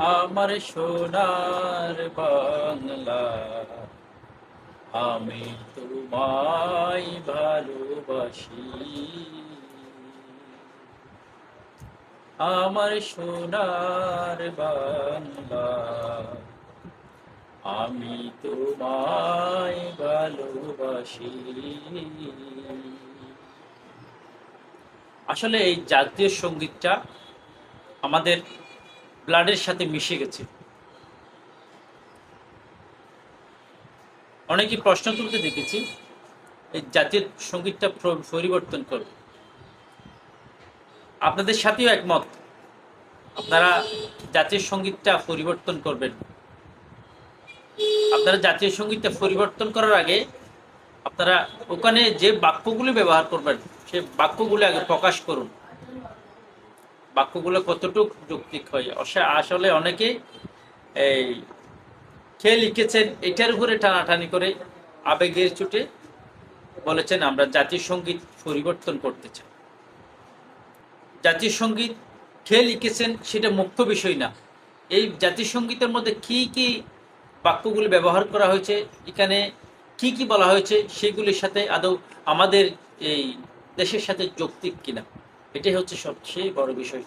আমার সোনার বাংলা। আমি তোমায় ভালোবাসি। আমার সোনার বাংলা। আমি তোমায় ভালোবাসি। আসলে এই জাতীয় সঙ্গীতটা আমাদের ব্লাডের সাথে মিশে গেছে। অনেকে প্রশ্ন তুলতে দেখেছি, এই জাতীয় সঙ্গীতটা পরিবর্তন করবে আপনাদের সাথেও একমত, আপনারা জাতীয় সঙ্গীতটা পরিবর্তন করবেন। আপনারা জাতীয় সঙ্গীতটা পরিবর্তন করার আগে আপনারা ওখানে যে বাক্যগুলি ব্যবহার করবেন সেই বাক্যগুলি আগে প্রকাশ করুন। বাক্যগুলো কতটুকু যৌক্তিক হয়? আসলে অনেকে এই কে লিখেছেন, এটার উপরে টানাটানি করে আবেগের চুটে বলেছেন, আমরা জাতীয় সংগীত পরিবর্তন করতে চাই। জাতীয় সংগীত কে লিখেছেন, সেটা মুখ্য বিষয় না। এই জাতীয় সঙ্গীতের মধ্যে কি কি বাক্যগুলি ব্যবহার করা হয়েছে, এখানে কি কি বলা হয়েছে, সেগুলির সাথে আদৌ আমাদের এই দেশের সাথে যৌক্তিক কিনা? এটাই হচ্ছে সবচেয়ে বড় বিষয়।